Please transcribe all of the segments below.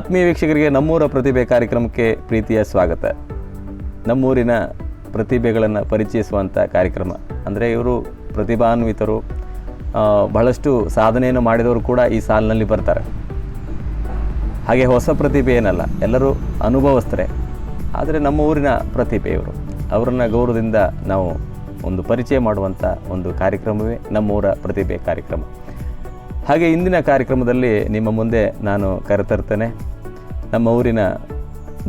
ಆತ್ಮೀಯ ವೀಕ್ಷಕರಿಗೆ ನಮ್ಮೂರ ಪ್ರತಿಭೆ ಕಾರ್ಯಕ್ರಮಕ್ಕೆ ಪ್ರೀತಿಯ ಸ್ವಾಗತ. ನಮ್ಮೂರಿನ ಪ್ರತಿಭೆಗಳನ್ನು ಪರಿಚಯಿಸುವಂಥ ಕಾರ್ಯಕ್ರಮ. ಅಂದರೆ ಇವರು ಪ್ರತಿಭಾನ್ವಿತರು. ಬಹಳಷ್ಟು ಸಾಧನೆಯನ್ನು ಮಾಡಿದವರು ಕೂಡ ಈ ಸಾಲಿನಲ್ಲಿ ಬರ್ತಾರೆ. ಹಾಗೆ ಹೊಸ ಪ್ರತಿಭೆ ಏನಲ್ಲ, ಎಲ್ಲರೂ ಅನುಭವಿಸ್ತಾರೆ ಆದರೆ ನಮ್ಮ ಊರಿನ ಪ್ರತಿಭೆ ಇವರು. ಅವರನ್ನು ಗೌರವದಿಂದ ನಾವು ಒಂದು ಪರಿಚಯ ಮಾಡುವಂಥ ಒಂದು ಕಾರ್ಯಕ್ರಮವೇ ನಮ್ಮೂರ ಪ್ರತಿಭೆ ಕಾರ್ಯಕ್ರಮ. ಹಾಗೆ ಇಂದಿನ ಕಾರ್ಯಕ್ರಮದಲ್ಲಿ ನಿಮ್ಮ ಮುಂದೆ ನಾನು ಕರೆತರ್ತೇನೆ. ನಮ್ಮ ಊರಿನ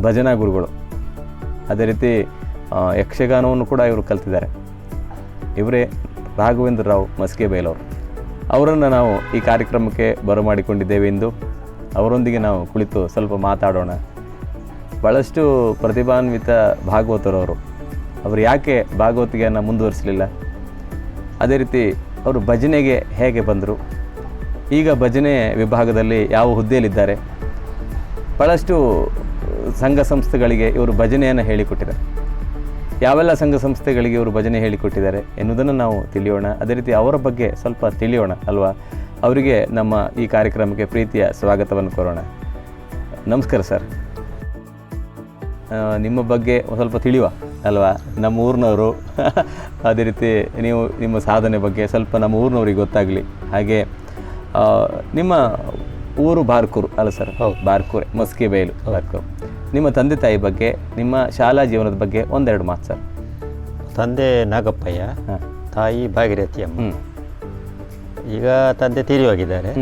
ಭಜನಾ ಗುರುಗಳು. ಅದೇ ರೀತಿ ಯಕ್ಷಗಾನವನ್ನು ಕೂಡ ಇವರು ಕಲ್ತಿದ್ದಾರೆ. ಇವರೇ ರಾಘವೇಂದ್ರ ರಾವ್ ಮಸ್ಕೆ ಬೈಲವರು. ಅವರನ್ನು ನಾವು ಈ ಕಾರ್ಯಕ್ರಮಕ್ಕೆ ಬರಮಾಡಿಕೊಂಡಿದ್ದೇವೆ ಎಂದು ಅವರೊಂದಿಗೆ ನಾವು ಕುಳಿತು ಸ್ವಲ್ಪ ಮಾತಾಡೋಣ. ಭಾಳಷ್ಟು ಪ್ರತಿಭಾನ್ವಿತ ಭಾಗವತರವರು. ಅವರು ಯಾಕೆ ಭಾಗವತಿಗೆಯನ್ನು ಮುಂದುವರಿಸಲಿಲ್ಲ? ಅದೇ ರೀತಿ, ಅವರು ಭಜನೆಗೆ ಹೇಗೆ ಬಂದರು? ಈಗ ಭಜನೆ ವಿಭಾಗದಲ್ಲಿ ಯಾವ ಹುದ್ದೆಯಲ್ಲಿದ್ದಾರೆ? ಭಾಳಷ್ಟು ಸಂಘ ಸಂಸ್ಥೆಗಳಿಗೆ ಇವರು ಭಜನೆಯನ್ನು ಹೇಳಿಕೊಟ್ಟಿದ್ದಾರೆ. ಯಾವೆಲ್ಲ ಸಂಘ ಸಂಸ್ಥೆಗಳಿಗೆ ಇವರು ಭಜನೆ ಹೇಳಿಕೊಟ್ಟಿದ್ದಾರೆ ಎನ್ನುವುದನ್ನು ನಾವು ತಿಳಿಯೋಣ. ಅದೇ ರೀತಿ ಅವರ ಬಗ್ಗೆ ಸ್ವಲ್ಪ ತಿಳಿಯೋಣ ಅಲ್ವಾ? ಅವರಿಗೆ ನಮ್ಮ ಈ ಕಾರ್ಯಕ್ರಮಕ್ಕೆ ಪ್ರೀತಿಯ ಸ್ವಾಗತವನ್ನು ಕೋರೋಣ. ನಮಸ್ಕಾರ ಸರ್. ನಿಮ್ಮ ಬಗ್ಗೆ ಸ್ವಲ್ಪ ತಿಳಿಯುವ ಅಲ್ವಾ? ನಮ್ಮ ಊರಿನವರು. ಅದೇ ರೀತಿ ನೀವು ನಿಮ್ಮ ಸಾಧನೆ ಬಗ್ಗೆ ಸ್ವಲ್ಪ ನಮ್ಮ ಊರಿನವ್ರಿಗೆ ಗೊತ್ತಾಗಲಿ. ಹಾಗೆ ನಿಮ್ಮ ಊರು ಬಾರ್ಕೂರು. ಅಲ್ಲ ಸರ್ ಹೌದು. ಬಾರ್ಕೂರೆ ಮಸ್ಕಿ ಬಯಲು ಬಾರ್ಕೂರು. ನಿಮ್ಮ ತಂದೆ ತಾಯಿ ಬಗ್ಗೆ ನಿಮ್ಮ ಶಾಲಾ ಜೀವನದ ಬಗ್ಗೆ ಒಂದೆರಡು ಮಾತು ಸರ್ ತಂದೆ ನಾಗಪ್ಪಯ್ಯ ಹಾಂ. ತಾಯಿ ಭಾಗಿರಥಿ ಅಮ್ಮ ಹ್ಞೂ ಈಗ ತಂದೆ ತೀರಿ ಹೋಗಿದ್ದಾರೆ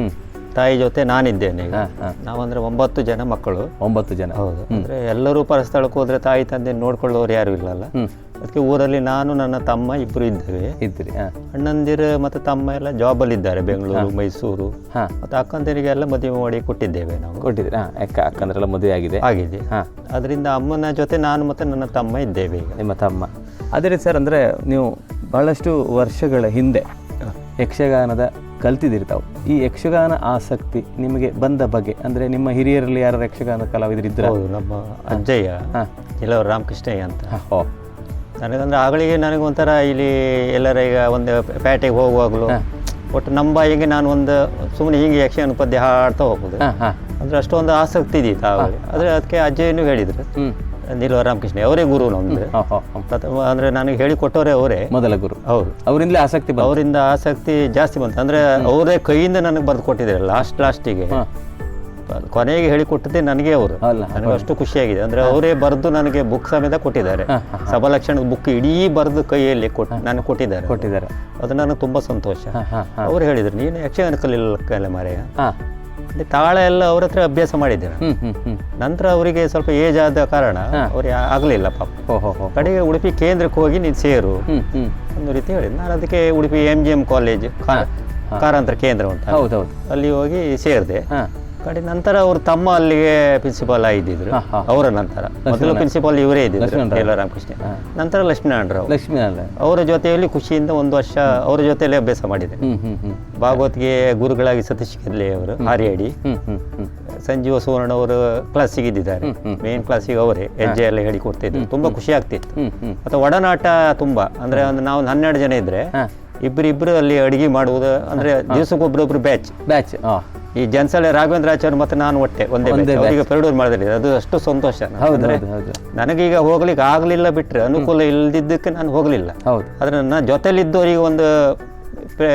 ತಾಯಿ ಜೊತೆ ನಾನಿದ್ದೇನೆ ಈಗ. ಹಾಂ ಹಾಂ. ನಾವಂದ್ರೆ ಒಂಬತ್ತು ಜನ ಮಕ್ಕಳು. ಒಂಬತ್ತು ಜನ. ಹೌದು. ಅಂದ್ರೆ ಎಲ್ಲರೂ ಪರಸ್ಥಳಕ್ಕೆ ಹೋದ್ರೆ ತಾಯಿ ತಂದೆ ನೋಡ್ಕೊಳ್ಳೋರು ಯಾರು ಇಲ್ಲಲ್ಲ. ಹ್ಞೂ ಅದಕ್ಕೆ ಊರಲ್ಲಿ ನಾನು ನನ್ನ ತಮ್ಮ ಇಬ್ಬರು ಇದ್ದೇವೆ. ಇದ್ರಿ ಅಣ್ಣಂದಿರು ಮತ್ತು ತಮ್ಮ ಎಲ್ಲ ಜಾಬಲ್ಲಿ ಇದ್ದಾರೆ ಬೆಂಗಳೂರು ಮೈಸೂರು. ಹಾಂ. ಮತ್ತು ಅಕ್ಕಂದಿರಿಗೆಲ್ಲ ಮದುವೆ ಮಾಡಿ ಕೊಟ್ಟಿದ್ದೇವೆ ನಾವು. ಕೊಟ್ಟಿದ್ರಿ ಹಾಂ. ಅಕ್ಕ ಅಕ್ಕಂದ್ರೆಲ್ಲ ಮದುವೆ ಆಗಿದೆ? ಆಗಿದೆ. ಹಾಂ. ಅದರಿಂದ ಅಮ್ಮನ ಜೊತೆ ನಾನು ಮತ್ತು ನನ್ನ ತಮ್ಮ ಇದ್ದೇವೆ ಈಗ. ನಿಮ್ಮ ತಮ್ಮ. ಅದೇ ರೀತಿ ಸರ್ ಅಂದರೆ ನೀವು ಬಹಳಷ್ಟು ವರ್ಷಗಳ ಹಿಂದೆ ಯಕ್ಷಗಾನದ ಕಲ್ತಿದ್ದೀರಿ ತಾವು. ಈ ಯಕ್ಷಗಾನ ಆಸಕ್ತಿ ನಿಮಗೆ ಬಂದ ಬಗೆ ಅಂದರೆ ನಿಮ್ಮ ಹಿರಿಯರಲ್ಲಿ ಯಾರು ಯಕ್ಷಗಾನ ಕಲಾವಿದರಿದ್ದರು ನಮ್ಮ ಅಜ್ಜಯ್ಯ ಹಾಂ. ಇಲ್ಲವ್ರು ರಾಮಕೃಷ್ಣಯ್ಯ ಅಂತ. ನನಗಂದ್ರೆ ಆಗಳಿಗೆ ನನಗೊಂಥರ ಇಲ್ಲಿ ಎಲ್ಲರ ಈಗ ಒಂದು ಪೇಟೆಗೆ ಹೋಗುವಾಗಲೂ ಒಟ್ಟು ನಮ್ಮ ಬಾಯಿಗೆ ನಾನು ಒಂದು ಸುಮ್ಮನೆ ಹೀಗೆ ಯಕ್ಷಗಾನ ಪದ್ಯ ಹಾಡ್ತಾ ಹೋಗೋದು ಹಾಂ ಹಾಂ. ಅಂದ್ರೆ ಅಷ್ಟೊಂದು ಆಸಕ್ತಿ ಇದ್ದಿತ್ತು ಆವಾಗ. ಆದರೆ ಅದಕ್ಕೆ ಅಜ್ಜಯ್ಯನೂ ಹೇಳಿದ್ರು. ನಿಲ್ವ ರಾಮಕೃಷ್ಣ ಅವರೇ ಗುರು ನಮ್ದು. ಪ್ರಥಮ ಅಂದರೆ ನನಗೆ ಹೇಳಿಕೊಟ್ಟವರೇ ಅವರೇ. ಮೊದಲ ಗುರು. ಹೌದು. ಅವರಿಂದಲೇ ಆಸಕ್ತಿ ಅವರಿಂದ ಆಸಕ್ತಿ ಜಾಸ್ತಿ ಬಂತು. ಅಂದರೆ ಅವರೇ ಕೈಯಿಂದ ನನಗೆ ಬರೆದು ಕೊಟ್ಟಿದ್ದಾರೆ ಲಾಸ್ಟ್ ಲಾಸ್ಟಿಗೆ ಕೊನೆಗೆ ಹೇಳಿಕೊಟ್ಟದ್ದೇ ನನಗೆ ಅವರು. ನನಗೆ ಅಷ್ಟು ಖುಷಿಯಾಗಿದೆ. ಅಂದ್ರೆ ಅವರೇ ಬರೆದು ನನಗೆ ಬುಕ್ ಸಮೇತ ಕೊಟ್ಟಿದ್ದಾರೆ. ಹಾಂ ಬುಕ್ ಇಡೀ ಬರೆದು ಕೈಯಲ್ಲಿ ಕೊಟ್ಟು ನನಗೆ ಕೊಟ್ಟಿದ್ದಾರೆ. ಕೊಟ್ಟಿದ್ದಾರೆ. ಅದು ನನಗೆ ತುಂಬಾ ಸಂತೋಷ. ಅವ್ರು ಹೇಳಿದ್ರು ನೀನು ಯಕ್ಷಗಾನ ಕಲಿಲ್ಲ ಕಲೆ ಮಾರೆಯ. ತಾಳ ಎಲ್ಲ ಅವ್ರ ಹತ್ರ ಅಭ್ಯಾಸ ಮಾಡಿದ್ದೇನೆ ನಾನು. ನಂತರ ಅವರಿಗೆ ಸ್ವಲ್ಪ ಏಜ್ ಆದ ಕಾರಣ ಅವ್ರಿಗೆ ಆಗಲಿಲ್ಲ ಪಾಪ. ಕಡೆಗೆ ಉಡುಪಿ ಕೇಂದ್ರಕ್ಕೆ ಹೋಗಿ ನೀನು ಸೇರು. ಒಂದು ರೀತಿ ಹೇಳಿದ್ ನಾನು ಅದಕ್ಕೆ Udupi M G M college ಕಾರಂತರ ಕೇಂದ್ರ ಉಂಟು ಅಲ್ಲಿ ಹೋಗಿ ಸೇರಿದೆ. ಕಡೆ ನಂತರ ಅವ್ರ ತಮ್ಮ ಅಲ್ಲಿಗೆ ಪ್ರಿನ್ಸಿಪಾಲ್ ಆಗಿದ್ದರು ಅವರ ನಂತರ. ಮೊದಲು ಪ್ರಿನ್ಸಿಪಾಲ್ ಇವರೇ ಇದ್ದಿದ್ರು ಲಕ್ಷ್ಮಣರಾವ್. ಟೇಲರ್ ರಾಮಕೃಷ್ಣ. ನಂತರ ಲಕ್ಷ್ಮೀನಾರಾಯಣರಾವ್. ಲಕ್ಷ್ಮೀನಾರಾಯಣ. ಅವರ ಜೊತೆಯಲ್ಲಿ ಖುಷಿಯಿಂದ ಒಂದು ವರ್ಷ ಅವರ ಜೊತೆಯಲ್ಲಿ ಅಭ್ಯಾಸ ಮಾಡಿದೆ ಭಾಗವತ್ಗೆ ಗುರುಗಳಾಗಿ ಸತೀಶ್ ಕೆದ್ಲೆ ಅವರು ಹಾರಿಯಡಿ ಸಂಜೀವ ಸುವರ್ಣ ಅವರು ಕ್ಲಾಸಿಗೆ ಇದ್ದಿದ್ದಾರೆ. ಮೇನ್ ಕ್ಲಾಸಿಗೆ ಅವರೇ ಹೆಜ್ಜೆ ಎಲ್ಲ ಹೇಳಿ ಕೊಡ್ತಿದ್ರು. ತುಂಬಾ ಖುಷಿ ಆಗ್ತಿತ್ತು. ಮತ್ತೆ ಒಡನಾಟ ತುಂಬಾ. ಅಂದ್ರೆ ಒಂದು ನಾವು ಹನ್ನೆರಡು ಜನ ಇದ್ರೆ ಇಬ್ಬರಿಬ್ರು ಅಲ್ಲಿ ಅಡಿಗೆ ಮಾಡುವುದು ಅಂದ್ರೆ ದಿವಸಕ್ಕೊಬ್ರೊಬ್ರು ಬ್ಯಾಚ್ ಬ್ಯಾಚ್ ಈ ಜನ್ಸಳೆ ರಾಘವೇಂದ್ರ ಆಚಾರ್ಯ ಮತ್ತೆ ನಾನು ಒಟ್ಟೆ ಒಂದೇ ಈಗ ಪೆರಡೂರು ಮಾಡಿದ್ರಿ ಅದು ಅಷ್ಟು ಸಂತೋಷ ನನಗೀಗ ಹೋಗ್ಲಿಕ್ಕೆ ಆಗ್ಲಿಲ್ಲ ಬಿಟ್ರೆ ಅನುಕೂಲ ಇಲ್ದಿದ್ದಕ್ಕೆ ನಾನು ಹೋಗ್ಲಿಲ್ಲ. ಹೌದು. ಆದ್ರೆ ನನ್ನ ಜೊತೆಲಿದ್ದವರಿಗೆ ಒಂದು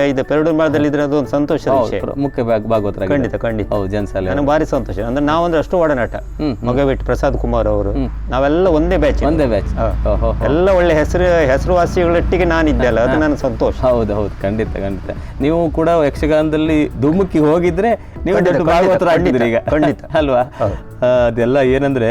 ಇದು ಪೆರಡೂರು ಮಾರ್ಗದಲ್ಲಿ ಇದ್ರೆ ಅದು ಸಂತೋಷ ವಿಷಯ. ಮುಖ್ಯ ಭಾಗವತರ ಖಂಡಿತ ಖಂಡಿತ. ಹೌದು ಜನ್ಸಾಲೆ ನನಗೆ ಭಾರಿ ಸಂತೋಷ. ಅಂದ್ರೆ ನಾವಂದ್ರೆ ಅಷ್ಟು ಒಡನಾಟ. ಮಗವಿಟ್ಟು ಪ್ರಸಾದ್ ಕುಮಾರ್ ಅವರು. ನಾವೆಲ್ಲ ಒಂದೇ ಬ್ಯಾಚ್ ಒಂದೇ ಬ್ಯಾಚ್ ಎಲ್ಲ ಒಳ್ಳೆ ಹೆಸರು ಹೆಸರುವಾಸಿಗಳೊಟ್ಟಿಗೆ ನಾನಿದ್ದೆ ಅಲ್ಲ ಅದು ನನ್ನ ಸಂತೋಷ. ಹೌದು ಹೌದು. ಖಂಡಿತ ಖಂಡಿತ. ನೀವು ಕೂಡ ಯಕ್ಷಗಾನದಲ್ಲಿ ಧುಮುಕಿ ಹೋಗಿದ್ರೆ ನೀವು ಭಾಗವತರ ಖಂಡಿತ, ಈಗ. ಖಂಡಿತ. ಅಲ್ವಾ? ಅದೆಲ್ಲ ಏನಂದ್ರೆ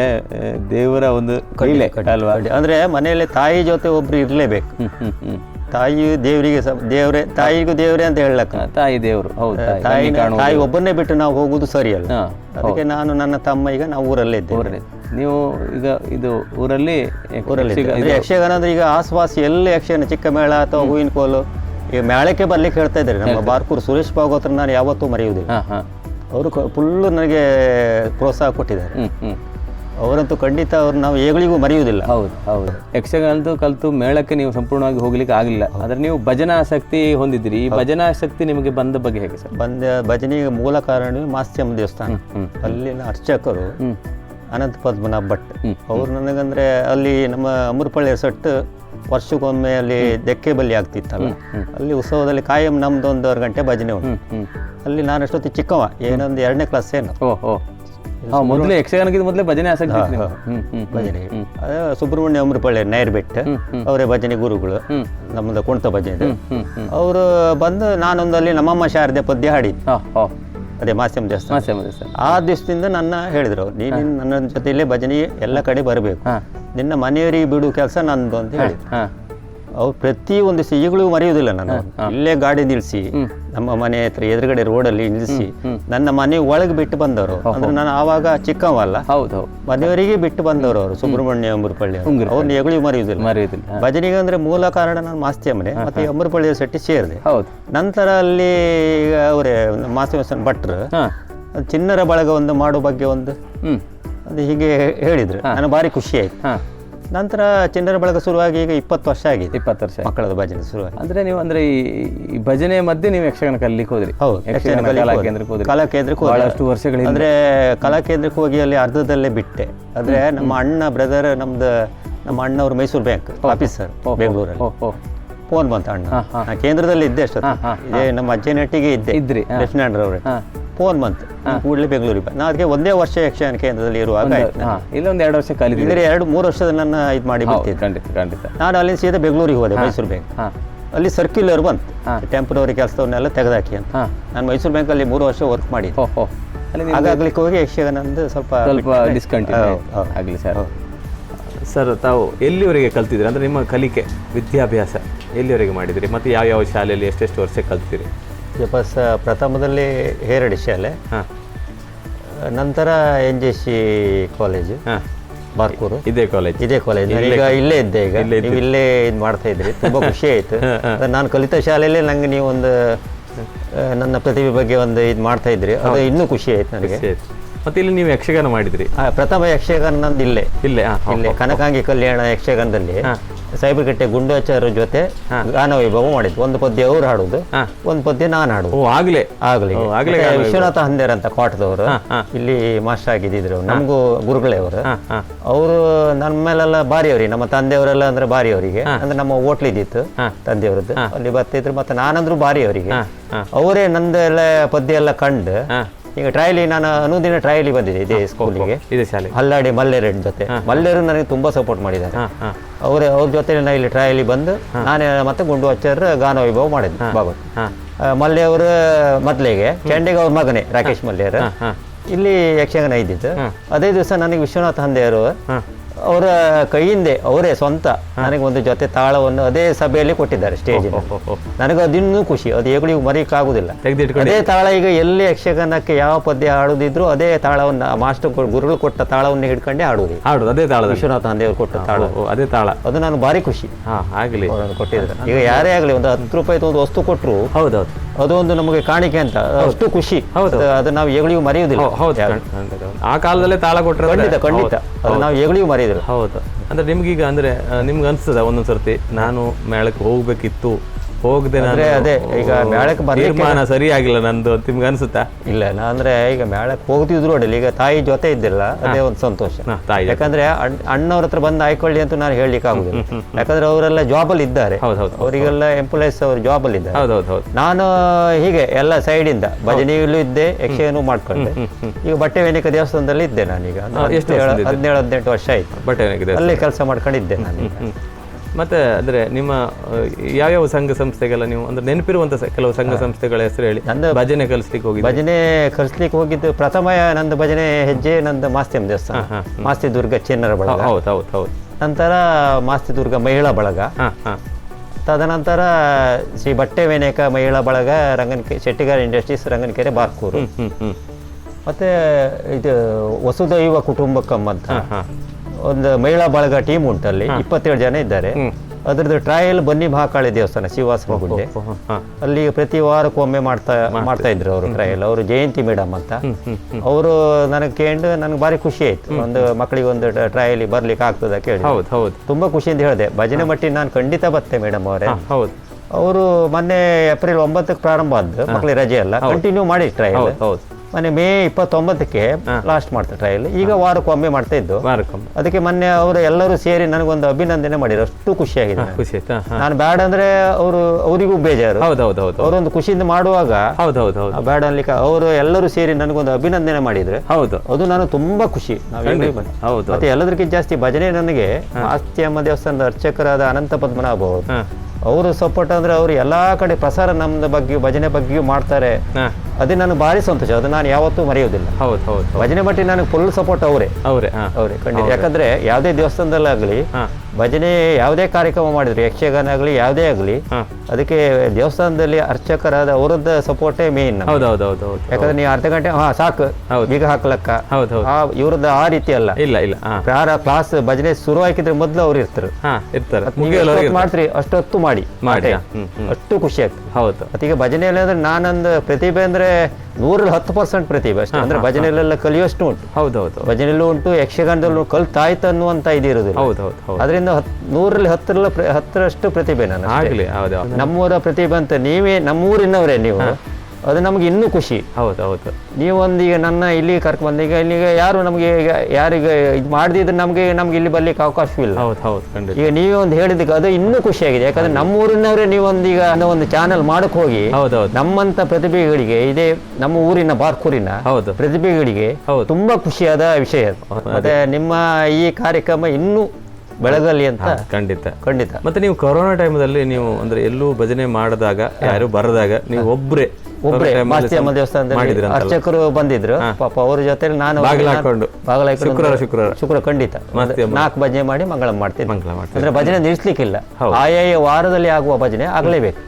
ದೇವರ ಒಂದು ಕೈಲೆ ಅಲ್ವಾ? ಅಂದ್ರೆ ಮನೆಯಲ್ಲಿ ತಾಯಿ ಜೊತೆ ಒಬ್ರು ಇರ್ಲೇಬೇಕು. ಹ್ಮ್ ಹ್ಮ್ ಹ್ಮ್. ತಾಯಿ ದೇವರಿಗೆ ದೇವ್ರೆ ತಾಯಿಗೂ ದೇವ್ರೆ ಅಂತ ಹೇಳಕ್ಕ ತಾಯಿ ದೇವರು ಹೌದು ತಾಯಿ ತಾಯಿ ಒಬ್ಬನೇ ಬಿಟ್ಟು ನಾವು ಹೋಗುದು ಸರಿಯಲ್ಲ. ಅದಕ್ಕೆ ನಾನು ನನ್ನ ತಮ್ಮ ಈಗ ನಾವು ಊರಲ್ಲೇ ಇದ್ದೇವೆ. ನೀವು ಈಗ ಇದು ಊರಲ್ಲಿ ಊರಲ್ಲಿ ಯಕ್ಷಗ- ಯಕ್ಷಗಾನ ಅಂದ್ರೆ ಈಗ ಆಸ್ವಾಸಿ ಎಲ್ಲ ಯಕ್ಷಗಾನ ಚಿಕ್ಕ ಮೇಳ ಅಥವಾ ಹೂವಿನ ಕೋಲು ಈಗ ಮೇಳಕ್ಕೆ ಬರ್ಲಿಕ್ಕೆ ಹೇಳ್ತಾ ಇದ್ದಾರೆ. ನಮ್ಮ ಬಾರ್ಕೂರು ಸುರೇಶ್ ಭಾಗವತ್ರ ನಾನು ಯಾವತ್ತೂ ಮರೆಯುವುದಿಲ್ಲ. ಅವರು ಫುಲ್ಲು ನನಗೆ ಪ್ರೋತ್ಸಾಹ ಕೊಟ್ಟಿದ್ದಾರೆ. ಅವರಂತೂ ಖಂಡಿತ ಅವ್ರು ನಾವು ಏಗಳಿಗೂ ಮರೆಯುವುದಿಲ್ಲ. ಹೌದು ಹೌದು. ಯಕ್ಷಗಾನದ್ದು ಕಲಿತು ಮೇಳಕ್ಕೆ ನೀವು ಸಂಪೂರ್ಣವಾಗಿ ಹೋಗ್ಲಿಕ್ಕೆ ಆಗಲಿಲ್ಲ ಆದರೆ ನೀವು ಭಜನಾ ಆಸಕ್ತಿ ಹೊಂದಿದ್ದೀರಿ. ಈ ಭಜನಾ ಆಸಕ್ತಿ ನಿಮಗೆ ಬಂದ ಬಗ್ಗೆ ಹೇಗೆ ಸರ್? ಬಂದ ಭಜನೆಗೆ ಮೂಲ ಕಾರಣವೇ ಮಾಸ್ತ್ಯಮ್ಮ ದೇವಸ್ಥಾನ. ಅಲ್ಲಿನ ಅರ್ಚಕರು ಅನಂತ ಪದ್ಮನಾಭ ಭಟ್. ಅವರು ನನಗಂದ್ರೆ ಅಲ್ಲಿ ನಮ್ಮ ಅಮೃಪಳ್ಳಿ ಸಟ್ಟು ವರ್ಷಕ್ಕೊಮ್ಮೆ ಅಲ್ಲಿ ದೆಕ್ಕೆ ಬಲಿ ಆಗ್ತಿತ್ತಲ್ಲ. ಅಲ್ಲಿ ಉತ್ಸವದಲ್ಲಿ ಕಾಯಂ ನಮ್ದು ಒಂದೂವರೆ ಗಂಟೆ ಭಜನೆ ಉಂಟು. ಅಲ್ಲಿ ನಾನು ಅಷ್ಟೊತ್ತಿ ಚಿಕ್ಕವ ಏನೊಂದು ಎರಡನೇ ಕ್ಲಾಸ್ ಏನು. ಮೊದಲೇ ಯಕ್ಷಗಾನಕ್ಕಿಂತ ಮೊದಲೇ ಭಜನೆ ಆಸಕ್ತಿ ಇತ್ತು ನಿಮ್ಗೆ? ಹಾ. ಹ್ಮ್ ಹ್ಮ್ ಭಜನೆ. ಅದೇ ಸುಬ್ರಹ್ಮಣ್ಯ ಅಮೃಪಳ್ಳಿ ಹ್ಮ್. ಅವರೇ ಭಜನೆ ಗುರುಗಳು. ನಮ್ದು ನಮ್ಮದು ಕುಣಿತ ಭಜನೆ ಹ್ಮ್ ಅವರು ಬಂದು ನಾನೊಂದಲ್ಲಿ ನಮ್ಮಮ್ಮ ಶಾರದೆ ಪದ್ಯ ಹಾಡಿ ಹಾ ಹಾ. ಅದೇ ಮಾಸ್ಯಂ ದೇವಸ್ಥಾನ. ಮಾಸೆ ದೇವಸ್ಥಾನ. ಸರ್ ಆ ದಿವಸದಿಂದ ನನ್ನ ಹೇಳಿದ್ರು ನೀನು ನನ್ನ ಜೊತೆಯಲ್ಲೇ ಭಜನೆ ಎಲ್ಲ ಕಡೆ ಬರಬೇಕು. ಹಾ. ನಿನ್ನ ಮನೆಯವರಿಗೆ ಬಿಡು ಕೆಲಸ ನಂದು ಅಂತ ಹೇಳಿ ಹಾ. ಅವ್ರು ಪ್ರತಿ ಒಂದು ಸಿಹಿಗಳು ಮರೆಯುವುದಿಲ್ಲ ನಾನು. ಇಲ್ಲೇ ಗಾಡಿ ನಿಲ್ಲಿಸಿ ನಮ್ಮ ಮನೆ ಹತ್ರ ಎದುರುಗಡೆ ರೋಡಲ್ಲಿ ನಿಲ್ಲಿಸಿ ನನ್ನ ಮನೆ ಒಳಗೆ ಬಿಟ್ಟು ಬಂದವರು. ಅಂದ್ರೆ ನಾನು ಆವಾಗ ಚಿಕ್ಕವಲ್ಲ. ಅಲ್ಲ ಹೌದು. ಮನೆಯವರಿಗೆ ಬಿಟ್ಟು ಬಂದವರು ಅವರು ಸುಬ್ರಹ್ಮಣ್ಯ ಅಂಬುರಪಳ್ಳಿ ಅವ್ರನ್ನ ಎಗಳು ಮರೆಯುವುದಿಲ್ಲ. ಮರೆಯುವುದಿಲ್ಲ. ಭಜನೆಗೆ ಅಂದ್ರೆ ಮೂಲ ಕಾರಣ ನಾನು ಮಾಸ್ತಿಯಮ್ಮನೆ ಮತ್ತೆ ಅಂಬುರಪಳ್ಳಿ ಸೆಟ್ಟಿ ಸೇರಿದೆ. ನಂತರ ಅಲ್ಲಿ ಈಗ ಅವರೇ ಮಾಸ್ತಿ ಭಟ್ರು ಚಿನ್ನರ ಬಳಗ ಒಂದು ಮಾಡೋ ಬಗ್ಗೆ ಒಂದು ಅದು ಹೀಗೆ ಹೇಳಿದ್ರು. ನಾನು ಭಾರಿ ಖುಷಿ ಆಯ್ತು ನಂತರ ಚಿನ್ನರ ಬಳಗ ಶುರುವಾಗಿ ಈಗ ಇಪ್ಪತ್ತು ವರ್ಷ ಆಗಿದೆ. ಇಪ್ಪತ್ತು ವರ್ಷ. ಮಕ್ಕಳದ ಭಜನೆ ಶುರುವಾಗಿ. ಅಂದ್ರೆ ನೀವು ಅಂದ್ರೆ ಈ ಭಜನೆ ಮಧ್ಯೆ ನೀವು ಯಕ್ಷಗಾನ ಕಲಿಲಿಕ್ಕೆ ಹೋದ್ರಿ. ಹೌದು ಯಕ್ಷಗಾನ ಯಕ್ಷಗಾನ ಕಲಾ ಕೇಂದ್ರಕ್ಕೆ ಹೋದ್ರಿ. ಕಲಾ ಕೇಂದ್ರಕ್ಕೆ ಹೋದೆ. ಬಹಳಷ್ಟು ವರ್ಷಗಳಿಂದ. ಅಂದ್ರೆ ಕಲಾ ಕೇಂದ್ರಕ್ಕೆ ಹೋಗಿ ಅಲ್ಲಿ ಅರ್ಧದಲ್ಲೇ ಬಿಟ್ಟೆ. ಅಂದ್ರೆ ನಮ್ಮ ಅಣ್ಣ ಬ್ರದರ್ ನಮ್ದು ನಮ್ಮ ಅಣ್ಣ ಅಣ್ಣವ್ರು ಮೈಸೂರು ಬ್ಯಾಂಕ್ ಆಫೀಸರ್ ಬೆಂಗಳೂರಲ್ಲಿ. ಫೋನ್ ಬಂತ ಅಣ್ಣ. ಕೇಂದ್ರದಲ್ಲಿ ಇದ್ದೆ ಅಷ್ಟೊತ್ತು. ಹಾ, ನಮ್ಮ ಅಜ್ಜನಟ್ಟಿಗೆ ಇದ್ದೆ. ಇದ್ರಿ ಲೆಫ್ಟಿನೆಂಟ್ ಅವ್ರೆ ಫೋನ್ ಮಂತ್ ಕೂಡಲೇ ಬೆಂಗಳೂರಿಗೆ ನಾನು ಅದಕ್ಕೆ ಒಂದೇ ವರ್ಷ ಯಕ್ಷಗಾನ ಕೇಂದ್ರದಲ್ಲಿ ಇರುವಾಗ ಇಲ್ಲೊಂದು ಎರಡು ವರ್ಷ ಕಾಲಿ ಇದ್ರೆ ಎರಡು ಮೂರು ವರ್ಷದ ನನ್ನ ಇದು ಮಾಡಿ ಬರ್ತೀನಿ ಬಿಡ್ತಿದ್ದೆ ಖಂಡಿತ ಖಂಡಿತ. ನಾನು ಅಲ್ಲಿ ಸೀದಾ ಬೆಂಗಳೂರಿಗೆ ಹೋದೆ ಮೈಸೂರು ಬ್ಯಾಂಕ್ ಅಲ್ಲಿ ಸರ್ಕ್ಯುಲರ್ ಬಂತು. ಟೆಂಪ್ರವರಿ ಕೆಲಸವನ್ನೆಲ್ಲ ತೆಗೆದಾಕಿ ಅಂತ. ನಾನು ಮೈಸೂರು ಬ್ಯಾಂಕಲ್ಲಿ ಮೂರು ವರ್ಷ ವರ್ಕ್ ಮಾಡಿ ಹಾಗಾಗ್ಲಿಕ್ಕೆ ಹೋಗಿ ಯಕ್ಷಗಾನಂದು ಸ್ವಲ್ಪ ಸ್ವಲ್ಪ ಡಿಸ್ಕೌಂಟ್ ಡಿಸ್ಕಂಟಿನ್ಯೂ. ಆಗಲಿ ಸರ್. ಸರ್ ತಾವು ಎಲ್ಲಿವರೆಗೆ ಕಲ್ತಿದ್ರಿ ಅಂದರೆ ನಿಮ್ಮ ಕಲಿಕೆ ವಿದ್ಯಾಭ್ಯಾಸ ಎಲ್ಲಿವರೆಗೆ ಮಾಡಿದಿರಿ? ಮತ್ತು ಯಾವ ಯಾವ ಶಾಲೆಯಲ್ಲಿ ಎಷ್ಟೆಷ್ಟು ವರ್ಷ ಕಲ್ತಿರಿ ಜಪಸ್ ಪ್ರಥಮದಲ್ಲಿ ಹೇರಡಿ ಶಾಲೆ ಹಾಂ. ನಂತರ ಎನ್ ಜೆ ಸಿ ಕಾಲೇಜು ಹಾಂ. ಬಾರ್ಕೂರು. ಇದೇ ಕಾಲೇಜ್. ಇದೇ ಕಾಲೇಜ್. ಈಗ ಇಲ್ಲೇ ಇದ್ದೆ ಈಗ. ನೀವು ಇಲ್ಲೇ ಇದು ಮಾಡ್ತಾ ಇದ್ರಿ. ತುಂಬಾ ಖುಷಿ ಆಯ್ತು. ನಾನು ಕಲಿತ ಶಾಲೆಯಲ್ಲೇ ನಂಗೆ ನೀವು ಒಂದು ನನ್ನ ಪ್ರತಿಭೆ ಬಗ್ಗೆ ಒಂದು ಇದು ಮಾಡ್ತಾ ಇದ್ರಿ. ಅದು ಇನ್ನೂ ಖುಷಿ ಆಯ್ತು ನನಗೆ. ಮತ್ತೆ ಇಲ್ಲಿ ನೀವು ಯಕ್ಷಗಾನ ಮಾಡಿದ್ರಿ? ಪ್ರಥಮ ಯಕ್ಷಗಾನ ನಂದು ಇಲ್ಲೇ. ಇಲ್ಲೇ ಇಲ್ಲೇ ಕನಕಾಂಗಿ ಕಲ್ಯಾಣ ಯಕ್ಷಗಾನದಲ್ಲಿ. ಹಾ. ಸೈಬರ್ಗಟ್ಟೆ ಗುಂಡಾಚಾರ್ಯ ಜೊತೆ ಗಾನ ವೈಭವ ಮಾಡಿದ್ದು. ಒಂದು ಪದ್ಯ ಅವ್ರು ಹಾಡುದು ಒಂದು ಪದ್ಯ ನಾನು ಹಾಡುದು ಆಗ್ಲೇ. ಆಗಲೇ. ವಿಶ್ವನಾಥ ಹಂದೇರ್ ಅಂತ ಕೋಟದವರು ಹಾ. ಇಲ್ಲಿ ಮಾಸ್ಟರ್ ಆಗಿದ್ದಿದ್ರು ನಮಗೂ ಗುರುಗಳೇ ಅವರು ಅವರು ನನ್ನ ಮೇಲೆಲ್ಲ ಬಾರಿ ಅವ್ರಿಗೆ ನಮ್ಮ ತಂದೆಯವರೆಲ್ಲ ಅಂದ್ರೆ ಬಾರಿ ಅವರಿಗೆ ಅಂದ್ರೆ ನಮ್ಮ ಹೋಟ್ಲ್ ಇದ್ದಿತ್ತು ತಂದೆಯವರದ್ದು. ಅಲ್ಲಿ ಬರ್ತಿದ್ರು ಮತ್ತೆ ನಾನಂದ್ರು ಬಾರಿ ಅವರಿಗೆ ಅವರೇ ನಂದೆಲ್ಲ ಪದ್ಯ ಎಲ್ಲ ಕಂಡು ಈಗ ಟ್ರಯಲಿ ನಾನು ಅನುದಿನ ಟ್ರಯಲಿ ಬಂದಿದ್ದೆ ಇದೇ ಸ್ಕೂಲಿಗೆ ಇದೇ ಶಾಲೆ. ಹಲ್ಲಾಡಿ ಮಲ್ಲೇರೆಡ್ ಜೊತೆ. ಮಲ್ಲೇರು ನನಗೆ ತುಂಬಾ ಸಪೋರ್ಟ್ ಮಾಡಿದ್ದಾರೆ. ಅವರೇ ಅವ್ರ ಜೊತೆ ನಾನು ಇಲ್ಲಿ ಟ್ರಯಲಿ ಬಂದು ನಾನೇ ಮತ್ತೆ ಗುಂಡು ಹಚ್ಚರ್ ಗಾನ ವೈಭವ ಮಾಡಿದ್ದೆ ಬಾಬಾ ಮಲ್ಲೆ ಅವರು ಮೊದಲಿಗೆ ಚಂಡಿಗೆ ಅವ್ರ ಮಗನೇ ರಾಕೇಶ್ ಮಲ್ಲೆಯವರು ಹಾಂ ಇಲ್ಲಿ ಯಕ್ಷಗಾನ ಇದ್ದಿದ್ದು. ಅದೇ ದಿವಸ ನನಗೆ ವಿಶ್ವನಾಥ್ ಹಂದೆಯವರು ಅವರ ಕೈಯಿಂದೆ ಅವರೇ ಸ್ವಂತ ನನಗೆ ಒಂದು ಜೊತೆ ತಾಳವನ್ನು ಅದೇ ಸಭೆಯಲ್ಲಿ ಕೊಟ್ಟಿದ್ದಾರೆ ಸ್ಟೇಜ್ ನನಗೆ ಅದಿನ್ನೂ ಖುಷಿ. ಅದು ಏಗಳಿಗೂ ಮರೆಯಕ್ಕಾಗುದಿಲ್ಲ. ತೆಗೆದಿಟ್ಕೊಂಡು ಅದೇ ತಾಳ ಈಗ ಎಲ್ಲಿ ಯಕ್ಷಗಾನಕ್ಕೆ ಯಾವ ಪದ್ಯ ಹಾಡುದಿದ್ರು ಅದೇ ತಾಳವನ್ನು ಮಾಸ್ಟರ್ ಗುರುಗಳು ಕೊಟ್ಟ ತಾಳವನ್ನು ಹಿಡ್ಕೊಂಡೇ ಹಾಡುವುದು. ಹಾಡುದು ಅದೇ ತಾಳ ವಿಶ್ವನಾಥ ಅವರು ಕೊಟ್ಟ ತಾಳ. ಅದೇ ತಾಳ. ಅದು ನಾನು ಭಾರಿ ಖುಷಿ. ಹಾಂ ಆಗಲಿ. ಕೊಟ್ಟಿದ್ದಾರೆ. ಈಗ ಯಾರೇ ಆಗಲಿ ಒಂದು ಹತ್ತು ರೂಪಾಯಿ ಒಂದು ವಸ್ತು ಕೊಟ್ಟರು ಹೌದೌದು. ಅದೊಂದು ನಮಗೆ ಕಾಣಿಕೆ ಅಂತ. ಅಷ್ಟು ಖುಷಿ. ಹೌದು. ಅದು- ನಾವು ಎಗಳಿಗೂ ಮರೆಯುವುದಿಲ್ಲ. ಹೌದು. ಆ ಕಾಲದಲ್ಲೇ ತಾಳ ಕೊಟ್ಟರೆ ಖಂಡಿತ ಖಂಡಿತ. ಅದು ನಾವು ಎಗಳಿಗೂ ಮರೆಯುವುದಿಲ್ಲ. ಹೌದು. ಅಂದ್ರೆ ನಿಮ್ಗೀಗ ಅಂದ್ರೆ ನಿಮ್ಗೆ ಅನ್ಸ್ತದ ಒಂದೊಂದ್ಸರ್ತಿ ನಾನು ಮೇಳಕ್ಕೆ ಹೋಗ್ಬೇಕಿತ್ತು ಹೋಗದೆ ಅಂದ್ರೆ ಅದೇ ಈಗ ಮೇಳಕ್ಕೆ ಬರ್ಲಿಕ್ಕೆ ಸರಿಯಾಗಿಲ್ಲ ನಂದು ನಿಮ್ಗೆ ಅನ್ಸುತ್ತಾ? ಇಲ್ಲ ನಾ ಅಂದ್ರೆ ಈಗ ಮೇಳಕ್ಕೆ ಹೋಗ್ತಿದ್ರು ಅಡ್ಡಿಲ್ಲ ಈಗ ತಾಯಿ ಜೊತೆ ಇದ್ದಿಲ್ಲ ಅದೇ ಒಂದು ಸಂತೋಷ. ತಾಯಿ ಯಾಕಂದ್ರೆ ಅಣ್- ಅಣ್ಣವ್ರ ಹತ್ರ ಬಂದು ಆಯ್ಕೊಳ್ಳಿ ಅಂತ ನಾನು ಹೇಳಲಿಕ್ಕೆ ಆಗುದಿಲ್ಲ. ಯಾಕಂದ್ರೆ ಅವರೆಲ್ಲ ಅಲ್ಲಿ ಇದ್ದಾರೆ. ಹೌದು ಹೌದು ಅವರಿಗೆಲ್ಲ ಎಂಪ್ಲಾಯ್ಸ್ ಅವರು ಅಲ್ಲಿ ಇದ್ದಾರೆ. ಹೌದು ಹೌದು ಹೌದು. ನಾನು ಹೀಗೆ ಎಲ್ಲ ಸೈಡಿಂದ ಭಜನೆಯಲ್ಲೂ ಇದ್ದೆ ಯಕ್ಷಗಾನೂ ಮಾಡ್ಕೊಂಡೆ. ಈಗ ಬಟ್ಟೆ ವೇಣಿಕ ದೇವಸ್ಥಾನದಲ್ಲಿ ಇದ್ದೆ ನಾನೀಗ? ಹದಿನೇಳು ಹದಿನೆಂಟು ವರ್ಷ ಆಯ್ತು. ಬಟ್ಟೆ ಅಲ್ಲಿ ಕೆಲಸ ಮಾಡ್ಕೊಂಡಿದ್ದೆ ನಾನು. ಮತ್ತೆ ಅಂದ್ರೆ ನಿಮ್ಮ ಯಾವ್ಯಾವ ಸಂಘ ಸಂಸ್ಥೆಗೆಲ್ಲ ನೀವು ಅಂದ್ರೆ ನೆನಪಿರುವಂಥ ಕೆಲವು ಸಂಘ ಸಂಸ್ಥೆಗಳ ಹೆಸರು ಹೇಳಿ. ನಂದು ಭಜನೆ ಕಲಿಸ್ಲಿಕ್ಕೆ ಹೋಗಿ ಭಜನೆ ಕಲಿಸ್ಲಿಕ್ಕೆ ಹೋಗಿದ್ದು ಪ್ರಥಮ ನಂದು ಭಜನೆ ಹೆಜ್ಜೆ ನಂದು ಮಾಸ್ತಿಯಂ ದೇವಸ್ಥಾನ. ಮಾಸ್ತಿ ದುರ್ಗ ಚಿನ್ನರ ಬಳಗ. ಹೌದು ಹೌದು ಹೌದು ನಂತರ ಮಾಸ್ತಿ ದುರ್ಗ ಮಹಿಳಾ ಬಳಗ. ತದನಂತರ ಶ್ರೀ ಬಟ್ಟೆ ವೇನೇಕ ಮಹಿಳಾ ಬಳಗ ರಂಗನಕೆ ಶೆಟ್ಟಿಗಾರ ಇಂಡಸ್ಟ್ರೀಸ್ ರಂಗನಕೆರೆ ಬಾರ್ಕೂರು. ಮತ್ತು ಇದು ವಸುದೈವ ಕುಟುಂಬಕಂ ಅಂತ. ಒಂದು ಮಹಿಳಾ ಬಳಗ ಟೀಮ್ ಉಂಟಲ್ಲಿ ಇಪ್ಪತ್ತೇಳು ಜನ ಇದ್ದಾರೆ. ಅದರದ್ದು ಟ್ರಯಲ್ ಬನ್ನಿ ಮಹಾಕಾಳಿ ದೇವಸ್ಥಾನ ಶ್ರೀವಾಸ ಗುಡ್ಡೆ. ಅಲ್ಲಿ ಪ್ರತಿ ವಾರಕ್ಕೊಮ್ಮೆ ಮಾಡ್ತಾ ಮಾಡ್ತಾ ಇದ್ರು. ಅವರು ಟ್ರಯಲ್ ಅವರು ಜಯಂತಿ ಮೇಡಮ್ ಅಂತ. ಅವರು ನನಗೆ ಕೇಂಡು ನನಗೆ ಭಾರಿ ಖುಷಿ ಆಯ್ತು. ಒಂದು ಮಕ್ಕಳಿಗೆ ಒಂದು ಟ್ರಯಲ್ ಬರ್ಲಿಕ್ಕೆ ಆಗ್ತದ ಕೇಳಿ ತುಂಬಾ ಖುಷಿ ಖುಷಿಯಿಂದ ಹೇಳಿದೆ. ಭಜನೆ ಮಟ್ಟಿ ನಾನು ಖಂಡಿತ ಬತ್ತೆ ಮೇಡಮ್ ಅವರೇ. ಹೌದು. ಅವರು ಮೊನ್ನೆ ಏಪ್ರಿಲ್ ಒಂಬತ್ತಕ್ಕೆ ಪ್ರಾರಂಭ ಆದ್ದು. ಮಕ್ಕಳಿಗೆ ರಜೆ ಅಲ್ಲ. ಕಂಟಿನ್ಯೂ ಮಾಡಿ ಟ್ರಯಲ್ ಹೌದು. ಮೊನ್ನೆ ಮೇ ಇಪ್ಪತ್ತೊಂಬತ್ತಕ್ಕೆ ಲಾಸ್ಟ್ ಮಾಡ್ತಾರೆ ಟ್ರಯಲ್ ಈಗ ವಾರಕ್ಕೊಮ್ಮೆ ಮಾಡ್ತಾ ಇದ್ದು. ವಾರಕ್ಕೊಮ್ಮೆ. ಅದಕ್ಕೆ ಮೊನ್ನೆ ಅವರು ಎಲ್ಲರೂ ಸೇರಿ ನನಗೊಂದು ಅಭಿನಂದನೆ ಮಾಡಿದ್ರು. ಅಷ್ಟು ಖುಷಿಯಾಗಿದೆ. ಖುಷಿ ಆಯ್ತಾ? ನಾನು ಬ್ಯಾಡ ಅಂದ್ರೆ ಅವರು ಅವರಿಗೂ ಬೇಜಾರು. ಹೌದು ಹೌದು ಹೌದು ಅವರೊಂದು ಖುಷಿಯಿಂದ ಮಾಡುವಾಗ ಹೌದು ಹೌದು ಬ್ಯಾಡ ಅನ್ಲಿಕ್ಕೆ ಅವರು ಎಲ್ಲರೂ ಸೇರಿ ನನಗೊಂದು ಅಭಿನಂದನೆ ಮಾಡಿದ್ರೆ ಹೌದು. ಅದು ನಾನು ತುಂಬಾ ಖುಷಿ. ಹೌದು. ಮತ್ತೆ ಎಲ್ಲದಕ್ಕಿಂತ ಜಾಸ್ತಿ ಭಜನೆ ನನಗೆ ಅಮ್ಮ ದೇವಸ್ಥಾನದ ಅರ್ಚಕರಾದ ಅನಂತ ಪದ್ಮನಾಭ ಅವರು. ಅವರು ಸಪೋರ್ಟ್ ಅಂದ್ರೆ ಅವರು ಎಲ್ಲಾ ಕಡೆ ಪ್ರಸಾರ ನಮ್ದು ಬಗ್ಗೆ ಭಜನೆ ಬಗ್ಗೆಯೂ ಮಾಡ್ತಾರೆ. ಅದೇ ನಾನು ಭಾರಿ ಸಂತೋಷ. ಅದು ನಾನು ಯಾವತ್ತೂ ಮರೆಯೋದಿಲ್ಲ ಹೌದು ಹೌದು ಭಜನೆ ಮಟ್ಟಿ ನನಗೆ ಫುಲ್ ಸಪೋರ್ಟ್ ಅವರೇ. ಅವರೇ ಅವರೇ ಖಂಡಿತ. ಯಾಕಂದ್ರೆ ಯಾವುದೇ ದೇವಸ್ಥಾನದಲ್ಲಾಗಲಿ ಹಾಂ. ಭಜನೆ ಯಾವುದೇ ಕಾರ್ಯಕ್ರಮ ಮಾಡಿದ್ರು ಯಕ್ಷಗಾನ ಆಗಲಿ ಯಾವುದೇ ಆಗಲಿ ಅದಕ್ಕೆ ದೇವಸ್ಥಾನದಲ್ಲಿ ಅರ್ಚಕರಾದ ಅವರದ್ದು ಸಪೋರ್ಟೇ ಮೇನ್ ಹೌದು ಹೌದು ಹೌದು ಹೌದು ಯಾಕಂದ್ರೆ ನೀವು ಅರ್ಧ ಗಂಟೆ ಹಾ ಸಾಕು. ಈಗ ಬೀಗ ಹಾಕ್ಲಕ್ಕ. ಹೌದು ಹೌದು. ಆ ಇವ್ರದ್ದು ಆ ರೀತಿ ಅಲ್ಲ. ಇಲ್ಲ ಇಲ್ಲ ಪ್ರಾರ ಕ್ಲಾಸ್ ಭಜನೆ ಶುರು ಹಾಕಿದ್ರೆ ಮೊದಲು ಅವ್ರು ಇರ್ತಾರೆ. ಇರ್ತಾರೆ. ಮಾಡ್ತೀರಿ ಅಷ್ಟೊತ್ತು ಮಾಡಿ. ಮಾಡಿ ಅಷ್ಟು ಖುಷಿ ಆಗ್ತದೆ. ಹೌದು. ಅದೀಗ ಭಜನೆ ಅಂದ್ರೆ ನಾನೊಂದು ಪ್ರತಿಭೆ ಅಂದ್ರೆ ನೂರಲ್ಲಿ ಹತ್ತು ಪರ್ಸೆಂಟ್ ಪ್ರತಿಭೆ ಅಷ್ಟೇ. ಅಂದ್ರೆ ಭಜನೆಯಲ್ಲೆಲ್ಲ ಕಲಿಯೋಷ್ಟು ಉಂಟು. ಹೌದು ಹೌದು ಭಜನೆಯಲ್ಲೂ ಉಂಟು ಯಕ್ಷಗಾನದಲ್ಲೂ ಕಲ್ತಾಯ್ತು ಅನ್ನುವಂತ ಇದಿರೋದು ಅದರಿಂದ ನೂರಲ್ಲಿ ಹತ್ತರಲ್ಲ ಹತ್ತರಷ್ಟು ಪ್ರತಿಭೆ ನಾನು ಹೌದು ನಮ್ಮೂರ ಪ್ರತಿಭೆ ಅಂತ ನೀವೇ ನಮ್ಮೂರಿನವರೇ ನೀವು. ಅದು ನಮ್ಗೆ ಇನ್ನೂ ಖುಷಿ. ಹೌದು ಹೌದು. ನೀವು ಒಂದು ಈಗ ನನ್ನ ಇಲ್ಲಿ ಕರ್ಕೊಂಡು ಬಂದು ಈಗ ಇಲ್ಲಿಗೆ ಯಾರು ನಮಗೆ ಈಗ ಯಾರಿಗೆ ಇದು ಮಾಡದಿದ್ರೆ ನಮಗೆ ನಮ್ಗೆ ಇಲ್ಲಿ ಬರ್ಲಿಕ್ಕೆ ಅವಕಾಶವಿಲ್ಲ ಹೌದು ಹೌದು ಖಂಡಿತ. ಈಗ ನೀವೇ ಒಂದು ಹೇಳಿದಕ್ಕೆ ಅದು ಇನ್ನೂ ಖುಷಿಯಾಗಿದೆ. ಯಾಕಂದ್ರೆ ನಮ್ಮೂರಿನವರೇ ನೀವೊಂದು ಈಗ ಒಂದು ಚಾನಲ್ ಮಾಡಕ್ ಹೋಗಿ ಹೌದು ಹೌದು. ನಮ್ಮಂತ ಪ್ರತಿಭೆಗಳಿಗೆ ಇದೇ ನಮ್ಮ ಊರಿನ ಬಾರ್ಕೂರಿನ ಹೌದು. ಪ್ರತಿಭೆಗಳಿಗೆ ಹೌದು. ತುಂಬಾ ಖುಷಿಯಾದ ವಿಷಯ ಅದು. ಮತ್ತೆ ನಿಮ್ಮ ಈ ಕಾರ್ಯಕ್ರಮ ಇನ್ನೂ ಬೆಳಗಲಿ ಅಂತ ಖಂಡಿತ. ಖಂಡಿತ. ಮತ್ತೆ ನೀವು ಕೊರೋನಾ ಟೈಮಲ್ಲಿ ನೀವು ಅಂದ್ರೆ ಎಲ್ಲೂ ಭಜನೆ ಮಾಡಿದಾಗ ಯಾರು ಬರದಾಗ ನೀವು ಒಬ್ರೇ ಮಾಸ್ತಿಯಮ್ಮ ದೇವಸ್ಥಾನದಲ್ಲಿ? ಅರ್ಚಕರು ಬಂದಿದ್ರು. ಪಾಪ ಅವ್ರ ಜೊತೆ ನಾನು ಬಾಗಲ ಶುಕ್ರವಾರ ಶುಕ್ರವಾರ. ಶುಕ್ರ ಖಂಡಿತ. ನಾಲ್ಕು ಭಜನೆ ಮಾಡಿ ಮಂಗಳ ಮಾಡ್ತೀನಿ ಅಂದ್ರೆ ಭಜನೆ ನಿಲ್ಲಿಸ್ಲಿಕ್ಕಿಲ್ಲ. ಆಯಾಯ ವಾರದಲ್ಲಿ ಆಗುವ ಭಜನೆ ಆಗಲೇಬೇಕು.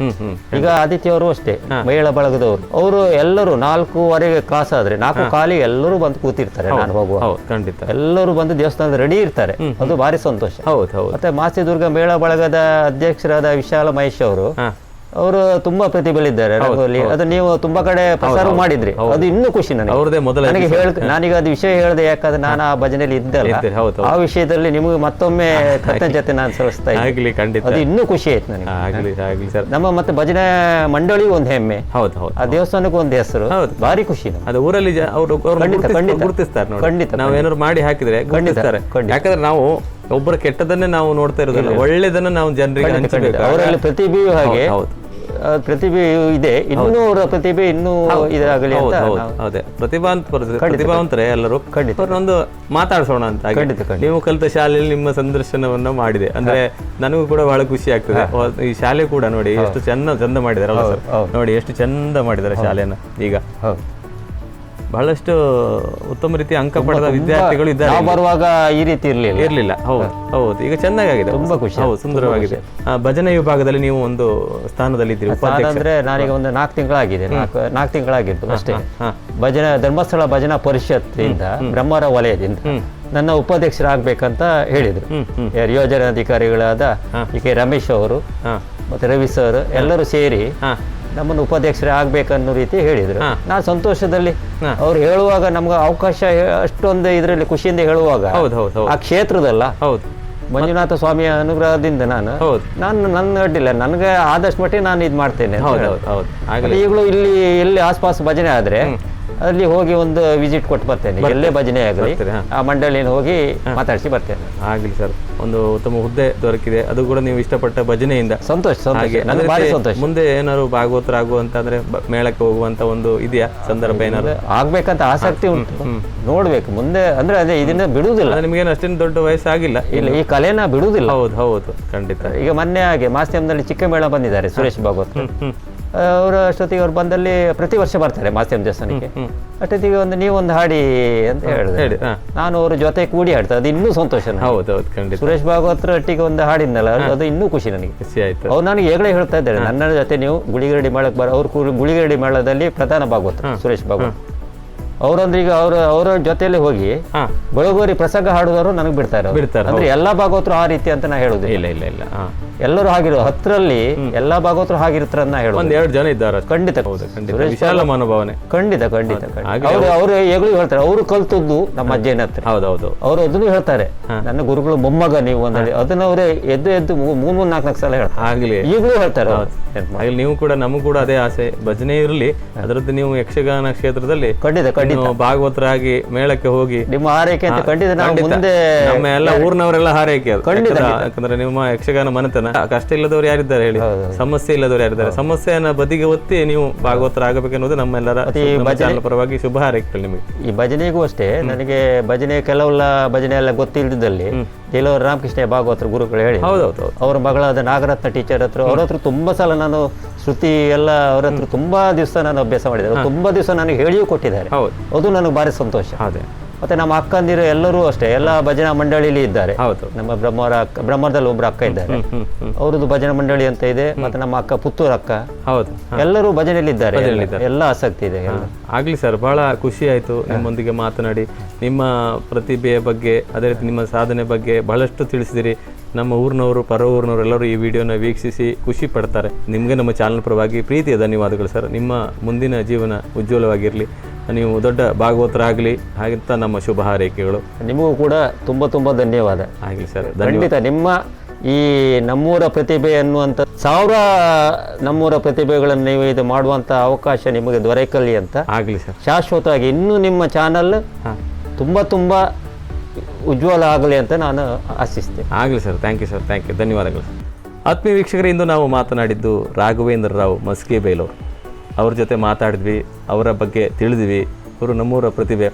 ಈಗ ಆದಿತ್ಯವರು ಅಷ್ಟೇ ಮಹಿಳಾ ಬಳಗದವರು. ಅವರು ಎಲ್ಲರೂ ನಾಲ್ಕೂವರೆಗೆ ಕ್ಲಾಸ್ ಆದ್ರೆ ನಾಲ್ಕು ಕಾಲಿಗೆ ಎಲ್ಲರೂ ಬಂದು ಕೂತಿರ್ತಾರೆ ನಾನು ಹೋಗುವ ಖಂಡಿತ. ಎಲ್ಲರೂ ಬಂದು ದೇವಸ್ಥಾನದ ರೆಡಿ ಇರ್ತಾರೆ. ಅದು ಭಾರಿ ಸಂತೋಷ. ಹೌದು ಹೌದು. ಮತ್ತೆ ಮಾಸ್ತಿ ದುರ್ಗ ಮೇಳ ಬಳಗದ ಅಧ್ಯಕ್ಷರಾದ ವಿಶಾಲ ಮಹೇಶ್ ಅವರು ಅವರು ತುಂಬಾ ಪ್ರತಿಭೆಲಿದ್ದಾರೆ ರಂಗೋಲಿ. ಅದು ನೀವು ತುಂಬಾ ಕಡೆ ಪ್ರಸಾರ ಮಾಡಿದ್ರಿ. ಅದು ಇನ್ನೂ ಖುಷಿ ನನಗೆ. ಅವ್ರದೇ ಮೊದಲ ನನಗೆ ಹೇಳ ನಾನೀಗ ಅದು ವಿಷಯ ಹೇಳಿದೆ ಯಾಕಂದ್ರೆ ನಾನು ಆ ಭಜನೆಯಲ್ಲಿ ಇದ್ದಲ್ಲ ಹೌದು ಆ ವಿಷಯದಲ್ಲಿ ನಿಮಗೆ ಮತ್ತೊಮ್ಮೆ ಕೃತಜ್ಞತೆ ನಾನು ಸಲ್ಲಿಸ್ತಾ ಇದ್ದೀನಿ. ಆಗ್ಲಿ ಖಂಡಿತ. ಅದು ಇನ್ನೂ ಖುಷಿ ಆಯ್ತು ನನಗೆ. ಆಗ್ಲಿ ಆಗ್ಲಿ ಸರ್. ನಮ್ಮ ಮತ್ತೆ ಭಜನೆ ಮಂಡಳಿ ಒಂದು ಹೆಮ್ಮೆ. ಹೌದು ಹೌದು ಆ ದೇವಸ್ಥಾನಕ್ಕೂ ಒಂದು ಹೆಸರು. ಹೌದು. ಭಾರಿ ಖುಷಿ ಅದು ಊರಲ್ಲಿ ಅವರು. ಗುರುತಿಸ್ತಾರೆ ನೋಡಿ. ಖಂಡಿತ, ನಾವು ಏನಾದ್ರು ಮಾಡಿ ಹಾಕಿದ್ರೆ ಗುರುತಿಸ್ತಾರೆ. ಖಂಡಿತ. ಯಾಕಂದ್ರೆ ನಾವು ಒಬ್ಬರ ಕೆಟ್ಟದನ್ನೇ ನಾವು ನೋಡ್ತಾ ಇರೋದಿಲ್ಲ. ಒಳ್ಳೇದನ್ನ ನಾವು ಜನರಿಗೆ ಅವರಲ್ಲಿ ಪ್ರತಿಭೆಯೂ ಹಾಗೆ. ಪ್ರತಿಭೆಯೂ ಇದೆ. ಇನ್ನೂ ಅವರ ಪ್ರತಿಭೆ ಇನ್ನೂ ಇದಾಗಲಿ ಹೌದು ಅಂತ ಹೌದು ನಾವು- ಅದೇ ಪ್ರತಿಭಾಂತ ಪ್ರತಿಭಾವಂತರೆ ಎಲ್ಲರೂ. ಖಂಡಿತ. ಒಂದು ಮಾತಾಡ್ಸೋಣ ಅಂತ ಹಾಗೆ. ಖಂಡಿತ, ಖಂಡಿತ. ನೀವು ಕಲಿತ ಶಾಲೆಯಲ್ಲಿ ನಿಮ್ಮ ಸಂದರ್ಶನವನ್ನ ಮಾಡಿದೆ. ಅಂದ್ರೆ ನನಗೂ ಕೂಡ ಬಹಳ ಖುಷಿ ಆಗ್ತದೆ. ಈ ಶಾಲೆ ಕೂಡ ನೋಡಿ ಎಷ್ಟು ಚೆನ್ನ ಚಂದ ಸರ್? ಹೌದು. ನೋಡಿ ಎಷ್ಟು ಚಂದ ಮಾಡಿದ್ದಾರೆ ಶಾಲೆನ ಈಗ. ಹೌದು. ಬಹಳಷ್ಟು ಉತ್ತಮ ರೀತಿಯ ಅಂಕ ಪಡೆದ ವಿದ್ಯಾರ್ಥಿಗಳು ಇದ್ದಾರೆ ನಾವು ಬರುವಾಗ ಈ ರೀತಿ ಇರಲಿಲ್ಲ. ಇರಲಿಲ್ಲ. ಹೌದು ಹೌದು. ಈಗ ಚೆನ್ನಾಗಿದೆ ತುಂಬಾ ಖುಷಿ ಹೌದು ಸುಂದರವಾಗಿದೆ. ಭಜನೆ ವಿಭಾಗದಲ್ಲಿ ನೀವು ಒಂದು ಸ್ಥಾನದಲ್ಲಿ ಇದ್ದೀರಿ ಅಂದ್ರೆ ನಾನೀಗ ಒಂದು ನಾಲ್ಕು ತಿಂಗಳಾಗಿದೆ. ನಾಲ್ಕು ತಿಂಗಳಾಗಿತ್ತು ಅಷ್ಟೇ. ಭಜನೆ ಧರ್ಮಸ್ಥಳ ಭಜನಾ ಪರಿಷತ್ತಿಂದ ಬ್ರಹ್ಮರ ವಲಯದಿಂದ ನನ್ನ ಉಪಾಧ್ಯಕ್ಷರಾಗಬೇಕಂತ ಹೇಳಿದ್ರು. ಯೋಜನಾ ಅಧಿಕಾರಿಗಳಾದ ಯಾರು ಯೋಜನಾಧಿಕಾರಿಗಳಾದ ಕೆ. ರಮೇಶ್ ಅವರು ಮತ್ತೆ ರವಿ ಸರ್ ಎಲ್ಲರೂ ಸೇರಿ ನಮ್ಮನ್ನು ಉಪಾಧ್ಯಕ್ಷರೇ ಆಗ್ಬೇಕನ್ನೋ ರೀತಿ ಹೇಳಿದ್ರು. ನಾನು ಸಂತೋಷದಲ್ಲಿ. ಅವ್ರು ಹೇಳುವಾಗ ನಮ್ಗೆ ಅವಕಾಶ ಅಷ್ಟೊಂದು ಇದರಲ್ಲಿ ಖುಷಿಯಿಂದ ಹೇಳುವಾಗ ಹೌದು ಹೌದು ಹೌದು. ಆ ಕ್ಷೇತ್ರದಲ್ಲ ಹೌದು. ಮಂಜುನಾಥ ಸ್ವಾಮಿಯ ಅನುಗ್ರಹದಿಂದ ನಾನು ಹೌದು. ನಾನು ನನ್ನ ಅಡ್ಡಿಲ್ಲ ನನಗೆ ಆದಷ್ಟು ಮಟ್ಟಿಗೆ ನಾನು ಇದು ಮಾಡ್ತೇನೆ ಈಗಲೂ ಇಲ್ಲಿ ಎಲ್ಲಿ ಆಸ್ಪಾಸ್ ಭಜನೆ ಆದ್ರೆ ಅಲ್ಲಿ ಹೋಗಿ ಒಂದು ವಿಸಿಟ್ ಕೊಟ್ಟು ಬರ್ತೇನೆ. ಎಲ್ಲೇ ಭಜನೆ ಆಗಲಿ. ಆ ಮಂಡಳಿಯಲ್ಲಿ ಹೋಗಿ ಮಾತಾಡಿಸಿ ಬರ್ತೇನೆ. ಆಗಲಿ ಸರ್ ಒಂದು ಉತ್ತಮ ಹುದ್ದೆ ದೊರಕಿದೆ. ಅದು ಕೂಡ ನೀವು ಇಷ್ಟಪಟ್ಟ ಭಜನೆಯಿಂದ. ಸಂತೋಷ ಸಂತೋಷ. ಮುಂದೆ ಏನಾದ್ರು ಭಾಗವತರಾಗುವಂತಂದ್ರೆ ಬ- ಮೇಳಕ್ಕೆ ಹೋಗುವಂತ ಒಂದು ಇದೆಯಾ ಸಂದರ್ಭ ಏನಾದ್ರು? ಆಗ್ಬೇಕಂತ ಆಸಕ್ತಿ ಉಂಟು. ನೋಡ್ಬೇಕು. ಮುಂದೆ ಅಂದ್ರೆ ಅದೇ ಇದನ್ನ ಬಿಡುವುದಿಲ್ಲ. ನಿಮ್ಗೇನು ಅಷ್ಟೇನು ದೊಡ್ಡ ವಯಸ್ಸಾಗಿಲ್ಲ? ಇಲ್ಲ ಈ ಕಲೆನ ಬಿಡುವುದಿಲ್ಲ. ಹೌದು ಹೌದು. ಖಂಡಿತ. ಈಗ ಮೊನ್ನೆ ಹಾಗೆ ಮಾಸ್ತಿಯಂದಲ್ಲಿ ಚಿಕ್ಕ ಮೇಳ ಬಂದಿದ್ದಾರೆ ಸುರೇಶ್ ಭಾಗವತ್ ಅವರ ಅಷ್ಟೊತ್ತಿಗೆ ಅವ್ರು ಬಂದಲ್ಲಿ ಪ್ರತಿ ವರ್ಷ ಬರ್ತಾರೆ ಮಾಸ್ತಿಯಮ್ ದೇವಸ್ಥಾನಕ್ಕೆ. ಅಷ್ಟೊತ್ತಿಗೆ ಒಂದು ನೀವೊಂದು ಹಾಡಿ ಅಂತ ಹೇಳಿದೆ ಹೇಳಿ ನಾನು ಅವ್ರ ಜೊತೆ ಕೂಡಿ ಹಾಡ್ತಾ ಅದು ಇನ್ನೂ ಸಂತೋಷ. ಹೌದು ಹೌದು ಖಂಡಿತ. ಸುರೇಶ್ ಭಾಗವತ್ರ ಒಟ್ಟಿಗೆ ಒಂದು ಹಾಡಿದ್ನಲ್ಲ ಅದು ಇನ್ನೂ ಖುಷಿ ನನಗೆ. ಖುಷಿ ಆಯ್ತು. ಅವ್ರು ನನಗೆ ಈಗಲೇ ಹೇಳ್ತಾ ಇದ್ದಾರೆ ನನ್ನ ಜೊತೆ ನೀವು ಗುಳಿಗರಡಿ ಮೇಳಕ್ಕೆ ಬರ ಅವ್ರು ಗುಳಿಗರಡಿ ಮೇಳದಲ್ಲಿ ಪ್ರಧಾನ ಭಾಗವತ ಸುರೇಶ್ ಭಾಗವತ್ ಅವರಂದ್ರೆ ಈಗ ಅವ್ರ ಅವರ ಜೊತೆಯಲ್ಲಿ ಹೋಗಿ ಬೆಳಗೋರಿ ಪ್ರಸಂಗ ಹಾಡುವವರು ನನಗೆ ಬಿಡ್ತಾರೆ ಅವ್ರು. ಬಿಡ್ತಾರೆ, ಅಂದ್ರೆ ಎಲ್ಲಾ ಭಾಗವತರು ಆ ರೀತಿ ಅಂತ ನಾ ಹೇಳುದು ಇಲ್ಲ ಇಲ್ಲ ಇಲ್ಲ ಎಲ್ಲರೂ ಹಾಗಿರೋ ಹತ್ತರಲ್ಲಿ ಎಲ್ಲಾ ಭಾಗವತರು ಹಾಗಿರ್ತಾರನ್ನ ಹೇಳೋದು. ಒಂದ್ ಎರಡು ಜನ ಇದ್ದಾರೆ ಖಂಡಿತ. ಹೌದು ಖಂಡಿತ. ವಿಶಾಲ ಮನೋಭಾವನೆ. ಖಂಡಿತ ಖಂಡಿತ ಹಾಗೆ ಅವರು ಅವರು ಈಗಲೂ ಹೇಳ್ತಾರೆ. ಅವರು ಕಲ್ತದ್ದು ನಮ್ಮ ಅಜ್ಜನ ಹತ್ರ. ಹೌದೌದು ಅವರು ಅದನ್ನು ಹೇಳ್ತಾರೆ. ನನ್ನ ಗುರುಗಳು ಮೊಮ್ಮಗ ನೀವು ಒಂದಲ್ಲಿ ಅದನ್ನ ಅವರೇ ಎದ್ದು ಎದ್ದು ಮೂರ್ ಮೂರ್ ನಾಲ್ಕು ನಾಲ್ಕು ಸಲ ಹೇಳ್ತಾರೆ. ಆಗ್ಲಿ. ಈಗಲೂ ಹೇಳ್ತಾರೆ. ನೀವು ಕೂಡ ನಮಗೂ ಕೂಡ ಅದೇ ಆಸೆ. ಭಜನೆ ಇರಲಿ ಅದರದ್ದು ನೀವು ಯಕ್ಷಗಾನ ಕ್ಷೇತ್ರದಲ್ಲಿ ಖಂಡಿತ ಖಂಡಿತ. ಭಾಗವತರಾಗಿ ಮೇಳಕ್ಕೆ ಹೋಗಿ. ನಿಮ್ಮ ಆರೈಕೆ ಅಂತ ಖಂಡಿತ ನಾವು. ಮುಂದೆ ನಮ್ಮ ಎಲ್ಲ ಊರಿನವರೆಲ್ಲ ಹಾರೈಕೆ ಖಂಡಿತ, ಯಾಕಂದ್ರೆ- ಯಾಕಂದ್ರೆ ನಿಮ್ಮ ಯಕ್ಷಗಾನ ಮನೆತನ ಕಷ್ಟ ಇಲ್ಲದವ್ರು ಯಾರಿದ್ದಾರೆ ಹೇಳಿ? ಸಮಸ್ಯೆ ಇಲ್ಲದವ್ರು ಯಾರಿದ್ದಾರೆ? ಸಮಸ್ಯೆಯನ್ನ ಬದಿಗೆ ಒತ್ತಿ ನೀವು ಭಾಗವತರ ನಮ್ಮೆಲ್ಲರ ನಮ್ಮ ಚಾನಲ್ ಪರವಾಗಿ ಶುಭ ಹಾರೈಕೆಗಳು ನಿಮಗೆ. ಈ ಭಜನೆಗೂ ಅಷ್ಟೇ ನನಗೆ ಭಜನೆ ಕೆಲವೆಲ್ಲ ಭಜನೆ ಎಲ್ಲ ಗೊತ್ತಿಲ್ಲದಲ್ಲಿ ಕೆಲವರು ರಾಮಕೃಷ್ಣ ಭಾಗವತರ ಗುರುಗಳು ಹೇಳಿ. ಹೌದೌದು ಅವ್ರ ಮಗಳಾದ ನಾಗರತ್ನ ಟೀಚರ್ ಹತ್ರ ಅವ್ರ ಹತ್ರ ತುಂಬಾ ಸಲ ನಾನು ಶ್ರುತಿ ಎಲ್ಲ ಅವ್ರ ಹತ್ರ ತುಂಬಾ ದಿವಸ ನಾನು ಅಭ್ಯಾಸ ಮಾಡಿದ್ದೆ ಅವ್ರು ತುಂಬಾ ದಿವಸ ನನಗೆ ಹೇಳಿಯೂ ಕೊಟ್ಟಿದ್ದಾರೆ. ಅದು ನನಗೆ ಭಾರಿ ಸಂತೋಷ. ಅದೇ. ಮತ್ತೆ ನಮ್ಮ ಅಕ್ಕಂದಿರು ಎಲ್ಲರೂ ಅಷ್ಟೇ ಎಲ್ಲ ಭಜನಾ ಮಂಡಳಿಲಿ ಇದ್ದಾರೆ. ಹೌದು. ನಮ್ಮ ಬ್ರಹ್ಮರ ಅಕ್ಕ ಬ್ರಹ್ಮದಲ್ಲಿ ಒಬ್ರು ಅಕ್ಕ ಇದ್ದಾರೆ. ಅವರದ್ದು ಭಜನಾ ಮಂಡಳಿ ಅಂತ ಇದೆ ಮತ್ತೆ ನಮ್ಮ ಅಕ್ಕ ಪುತ್ತೂರು ಅಕ್ಕ. ಹೌದು ಎಲ್ಲರೂ ಭಜನೆಯಲ್ಲಿ ಇದ್ದಾರೆ ಎಲ್ಲ ಆಸಕ್ತಿ ಇದೆ ಆಗ್ಲಿ ಸರ್ ಬಹಳ ಖುಷಿ ಆಯ್ತು ನಿಮ್ಮೊಂದಿಗೆ ಮಾತನಾಡಿ. ನಿಮ್ಮ ಪ್ರತಿಭೆಯ ಬಗ್ಗೆ ಅದೇ ರೀತಿ ನಿಮ್ಮ ಸಾಧನೆ ಬಗ್ಗೆ ಬಹಳಷ್ಟು ತಿಳಿಸಿದಿರಿ. ನಮ್ಮ ಊರಿನವರು ಪರ ಊರಿನವರು ಎಲ್ಲರೂ ಈ ವಿಡಿಯೋನ ವೀಕ್ಷಿಸಿ ಖುಷಿ ಪಡ್ತಾರೆ. ನಿಮಗೆ ನಮ್ಮ ಚಾನಲ್ ಪರವಾಗಿ ಪ್ರೀತಿಯ ಧನ್ಯವಾದಗಳು ಸರ್. ನಿಮ್ಮ ಮುಂದಿನ ಜೀವನ ಉಜ್ವಲವಾಗಿರಲಿ. ನೀವು ದೊಡ್ಡ ಭಾಗವತರಾಗಲಿ ಹಾಗಂತ ನಮ್ಮ ಶುಭ ಹಾರೈಕೆಗಳು ನಿಮಗೂ ಕೂಡ ತುಂಬಾ ತುಂಬಾ ಧನ್ಯವಾದ. ಆಗಲಿ ಸರ್ ಖಂಡಿತ ನಿಮ್ಮ ಈ ನಮ್ಮೂರ ಪ್ರತಿಭೆ ಅನ್ನುವಂಥ ಸಾವಿರ ನಮ್ಮೂರ ಪ್ರತಿಭೆಗಳನ್ನು ನೀವು ಇದು ಮಾಡುವಂಥ ಅವಕಾಶ ನಿಮಗೆ ದೊರೆಕಲಿ ಅಂತ ಆಗಲಿ ಸರ್. ಶಾಶ್ವತವಾಗಿ ಇನ್ನೂ ನಿಮ್ಮ ಚಾನಲ್ ತುಂಬ ತುಂಬ ಉಜ್ವಲ ಆಗಲಿ ಅಂತ ನಾನು ಆಶಿಸ್ತೇನೆ. ಆಗಲಿ sir thank you sir thank you ಧನ್ಯವಾದಗಳು ಆತ್ಮೀಯ ವೀಕ್ಷಕರೇ ಇಂದು ನಾವು ಮಾತನಾಡಿದ್ದು ರಾಘವೇಂದ್ರ ರಾವ್ ಮಸ್ಕೆ ಬೈಲೂರು. ಅವ್ರ ಜೊತೆ ಮಾತಾಡಿದ್ವಿ, ಅವರ ಬಗ್ಗೆ ತಿಳಿದ್ವಿ. ಅವರು ನಮ್ಮೂರ ಪ್ರತಿಭೆ.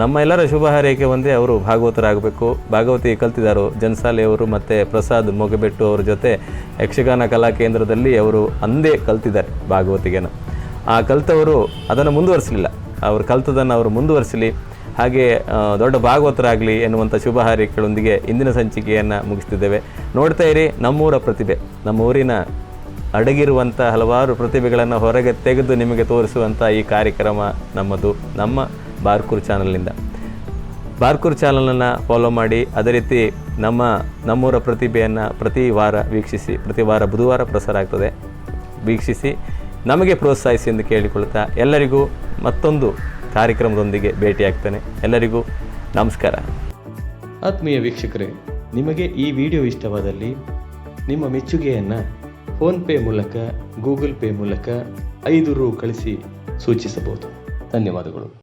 ನಮ್ಮ ಎಲ್ಲರ ಶುಭ ಹಾರೈಕೆ ಒಂದೇ, ಅವರು ಭಾಗವತರಾಗಬೇಕು. ಭಾಗವತಿ ಕಲ್ತಿದಾರು ಜನಸಾಲೆಯವರು ಮತ್ತು ಪ್ರಸಾದ್ ಮೊಗಬೆಟ್ಟು ಅವ್ರ ಜೊತೆ ಯಕ್ಷಗಾನ ಕಲಾ ಕೇಂದ್ರದಲ್ಲಿ ಅವರು ಅಂದೇ ಕಲ್ತಿದ್ದಾರೆ ಭಾಗವತಿಗೆನ. ಆ ಕಲ್ತವರು ಅದನ್ನು ಮುಂದುವರಿಸಲಿಲ್ಲ. ಅವರು ಕಲ್ತದನ್ನು ಅವರು ಮುಂದುವರಿಸಲಿ. ಹಾಗೆ ದೊಡ್ಡ ಭಾಗವತರಾಗಲಿ ಎನ್ನುವಂಥ ಶುಭ ಹಾರೈಕೆಗಳೊಂದಿಗೆ ಇಂದಿನ ಸಂಚಿಕೆಯನ್ನು ಮುಗಿಸ್ತಿದ್ದೇವೆ. ನೋಡ್ತಾ ಇರಿ, ನಮ್ಮೂರ ಪ್ರತಿಭೆ. ನಮ್ಮ ಊರಿನ ಅಡಗಿರುವಂಥ ಹಲವಾರು ಪ್ರತಿಭೆಗಳನ್ನು ಹೊರಗೆ ತೆಗೆದು ನಿಮಗೆ ತೋರಿಸುವಂಥ ಈ ಕಾರ್ಯಕ್ರಮ ನಮ್ಮದು, ನಮ್ಮ ಬಾರ್ಕೂರ್ ಚಾನಲ್ನಿಂದ. ಬಾರ್ಕೂರ್ ಚಾನಲನ್ನು ಫಾಲೋ ಮಾಡಿ, ಅದೇ ರೀತಿ ನಮ್ಮ, ನಮ್ಮೂರ ಪ್ರತಿಭೆಯನ್ನು ಪ್ರತಿ ವಾರ ವೀಕ್ಷಿಸಿ, ಪ್ರತಿ ವಾರ ಬುಧವಾರ ಪ್ರಸಾರ ಆಗ್ತದೆ. ವೀಕ್ಷಿಸಿ, ನಮಗೆ ಪ್ರೋತ್ಸಾಹಿಸಿ ಎಂದು ಕೇಳಿಕೊಳ್ತಾ ಎಲ್ಲರಿಗೂ ಮತ್ತೊಂದು ಕಾರ್ಯಕ್ರಮದೊಂದಿಗೆ ಭೇಟಿಯಾಗ್ತಾನೆ. ಎಲ್ಲರಿಗೂ ನಮಸ್ಕಾರ. ಆತ್ಮೀಯ ವೀಕ್ಷಕರೇ, ನಿಮಗೆ ಈ ವಿಡಿಯೋ ಇಷ್ಟವಾದಲ್ಲಿ ನಿಮ್ಮ ಮೆಚ್ಚುಗೆಯನ್ನು ಫೋನ್ಪೇ ಮೂಲಕ ಗೂಗಲ್ ಪೇ ಮೂಲಕ ಐದು ರು ಕಳಿಸಿ ಸೂಚಿಸಬಹುದು. ಧನ್ಯವಾದಗಳು.